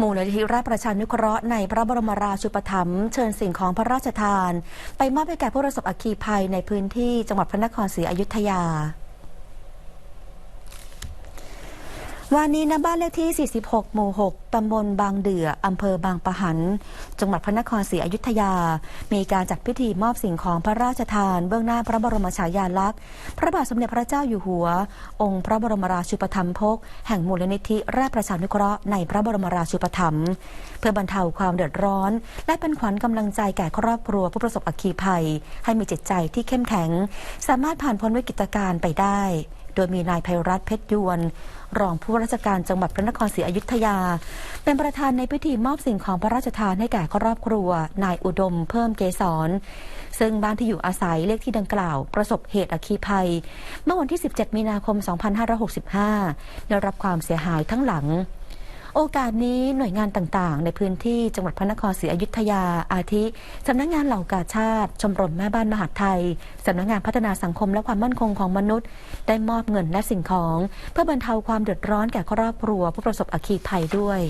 มูลนิธิราชประชานุเคราะห์ในพระบรมราชูปถัมภ์เชิญสิ่งของพระราชทาน ไปมอบให้แก่ผู้ประสบอัคคีภัยในพื้นที่จังหวัดพระนครศรีอยุธยา วันนี้นะบ้านเลขที่ 46 หมู่ 6 ตำบลบางเดือ อำเภอบางปะหัน จังหวัดพระนครศรีอยุธยา มีการจัดพิธีมอบสิ่งของพระราชทาน เบื้องหน้าพระบรมฉายาลักษณ์ พระบาทสมเด็จพระเจ้าอยู่หัว องค์พระบรมราชูปถัมภก แห่งมูลนิธิราชประชานุเคราะห์ในพระบรมราชูปถัมภ์ เพื่อบรรเทาความเดือดร้อน และเป็นขวัญกำลังใจแก่ครอบครัวผู้ประสบอัคคีภัย ให้มีจิตใจที่เข้มแข็ง สามารถผ่านพ้นวิกฤตการณ์ไปได้ โดยมีนายไพรัตน์เพชรยวน รองผู้ว่าราชการจังหวัดพระนครศรีอยุธยา เป็นประธานในพิธีมอบสิ่งของพระราชทานให้แก่ครอบครัว นายอุดมเพิ่มเกษรซึ่งบ้านที่อยู่อาศัยเลขที่ดังกล่าว ประสบเหตุอคคีภัย เมื่อวันที่ 17 มีนาคม 2565 ได้รับความเสียหายทั้งหลัง โอกาสนี้หน่วยงานต่างๆ ในพื้นที่จังหวัดพระนครศรีอยุธยาอาทิสำนักงานเหล่ากาชาติ ชมรมแม่บ้านมหาดไทยสำนักงานพัฒนาสังคมและความมั่นคงของมนุษย์ ได้มอบเงินและสิ่งของ เพื่อบรรเทาความเดือดร้อนแก่ครอบครัวผู้ประสบอัคคีภัยด้วย